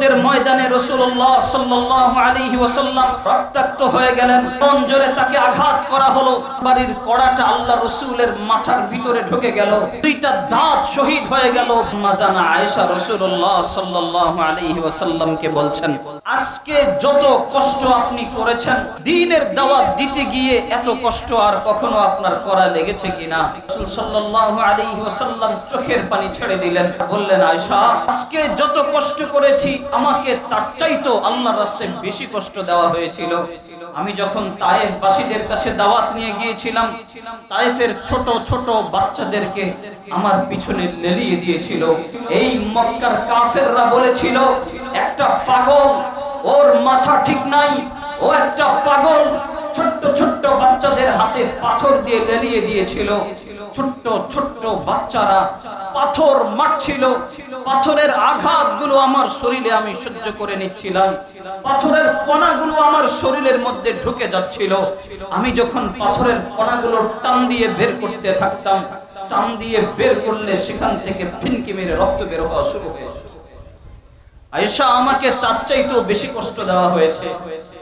উহুদের ময়দানে রাসূলুল্লাহ সাল্লাল্লাহু আলী ওয়াসাল্লাম রক্তাক্ত হয়ে গেলেন। জোরে তাকে আঘাত করা হলো? বাড়ির কড়াটা আল্লাহ রসুলের মাথার ভিতরে ঢুকে গেল। দুইটা দাঁত শহীদ হয়ে গেল। মাজানা আয়েশা রাসূলুল্লাহ সাল্লাল্লাহু আলাইহি ওয়াসাল্লামকে বলছেন, আজকে যত কষ্ট আপনি করেছেন দ্বীনের দাওয়াত দিতে গিয়ে এত কষ্ট আর কখনো আপনার করা লেগেছে কিনা? রাসূল সাল্লাল্লাহু আলাইহি ওয়াসাল্লাম চোখের পানি ছেড়ে দিলেন। বললেন, আয়েশা, আজকে যত কষ্ট করেছি আমাকে তার চাইতো আল্লাহর রাস্তায় বেশি কষ্ট দেওয়া হয়েছিল। আমি যখন তায়েফবাসীদের কাছে দাওয়াত নিয়ে গিয়েছিলাম, তায়েফের ছোট ছোট বাচ্চাদেরকে আমার পিছনে লেলিয়ে দিয়েছিল। এই মক্কার কাফেররা বলেছিল, একটা পাগল, ওর মাথা ঠিক নাই, ও একটা পাগল বাচ্চাদের হাতে পাথর দিয়ে লেলিয়ে দিয়েছিল। ছোট্ট ছোট্ট বাচ্চারা পাথর মারছিল। পাথরের আঘাতগুলো আমার শরীরে আমি সহ্য করে নিচ্ছিলাম। পাথরের কণাগুলো আমার শরীরের মধ্যে ঢুকে যাচ্ছিল। আমি যখন পাথরের কণাগুলো টান দিয়ে বের করতে থাকতাম, টান দিয়ে বের করলে সেখান থেকে ফিনকি মেরে রক্ত বের হওয়া শুরু হয়ে যেত। আয়েশা, আমাকে তার চাইতেও বেশি কষ্ট দেওয়া হয়েছে।